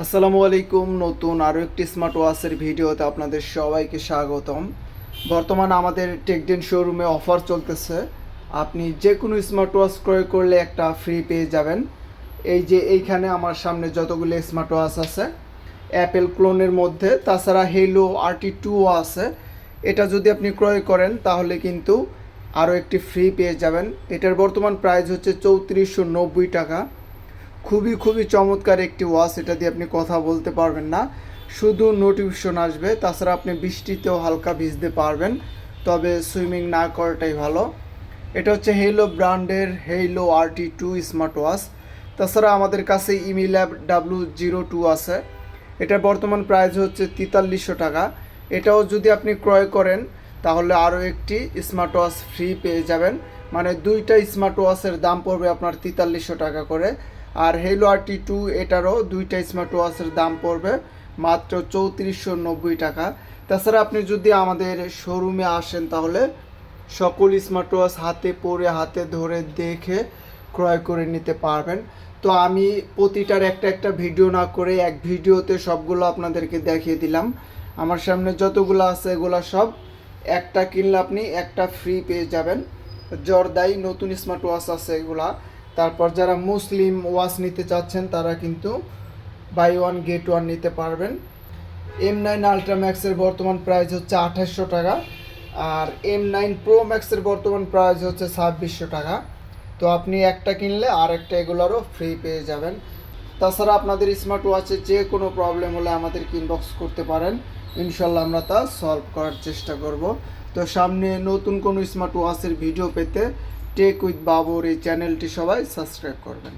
আসসালামু আলাইকুম, নতুন আরও একটি স্মার্ট ওয়াচের ভিডিওতে আপনাদের সবাইকে স্বাগতম। বর্তমান আমাদের টেকডেন শোরুমে অফার চলতেছে। আপনি যে কোনো স্মার্ট ওয়াচ ক্রয় করলে একটা ফ্রি পেয়ে যাবেন। এই যে এইখানে আমার সামনে যতগুলো স্মার্ট ওয়াচ আছে অ্যাপেল ক্লোনের মধ্যে, তাছাড়া হেলো আরটি টুও আছে। এটা যদি আপনি ক্রয় করেন, তাহলে কিন্তু আরও একটি ফ্রি পেয়ে যাবেন। এটার বর্তমান প্রাইস হচ্ছে চৌত্রিশশো নব্বই টাকা। খুবই খুবই চমৎকার একটি ওয়াচ, এটা দিয়ে আপনি কথা বলতে পারবেন না। শুধু নোটিফিকেশন আসবে, তাছাড়া আপনি বৃষ্টিতেও হালকা ভিজতে পারবেন, তবে সুইমিং না করাটাই ভালো। এটা হচ্ছে হেইলো ব্র্যান্ডের Haylou RT two smart watch তাছাড়া আমাদের কাছে ইমি ল্যাব ডাব্লু জিরো টু আছে। এটার বর্তমান প্রাইস হচ্ছে তেতাল্লিশশো টাকা। এটাও যদি আপনি ক্রয় করেন, তাহলে আরও একটি স্মার্ট ওয়াচ ফ্রি পেয়ে যাবেন। মানে দুইটা স্মার্ট ওয়াচের দাম পড়বে আপনার তেতাল্লিশশো টাকা করে। আর হেলো আরটি টু এটারও দুইটা স্মার্ট ওয়াচের দাম পড়বে মাত্র চৌত্রিশশো নব্বই টাকা। তাছাড়া আপনি যদি আমাদের শোরুমে আসেন তাহলে সকল স্মার্ট ওয়াচ হাতে পরে হাতে ধরে দেখে ক্রয় করে নিতে পারবেন। তো আমি প্রতিটার একটা একটা ভিডিও না করে এক ভিডিওতে সবগুলো আপনাদেরকে দেখিয়ে দিলাম। আমার সামনে যতগুলো আছে এগুলো সব একটা কিনলে আপনি একটা ফ্রি পেয়ে যাবেন। জর্দাই নতুন স্মার্ট ওয়াচ আছে এগুলা। তারপর যারা মুসলিম ওয়াচ নিতে চাচ্ছেন, তারা কিন্তু বাই ওয়ান গেট ওয়ান নিতে পারবেন। এম নাইন আলট্রাম্যাক্সের বর্তমান প্রাইস হচ্ছে আঠাশশো টাকা আর এম নাইন প্রো ম্যাক্সের বর্তমান প্রাইস হচ্ছে ছাব্বিশশো টাকা। তো আপনি একটা কিনলে আর একটা এগুলোরও ফ্রি পেয়ে যাবেন। তাছাড়া আপনাদের স্মার্ট ওয়াচে যে কোনো প্রবলেম হলে আমাদের ইনবক্স করতে পারেন। ইনশাল্লাহ আমরা তা সলভ করার চেষ্টা করব। তো সামনে নতুন কোনো স্মার্ট ওয়াচের ভিডিও পেতে টেক উইথ বাবর এই চ্যানেলটি সবাই সাবস্ক্রাইব করবেন।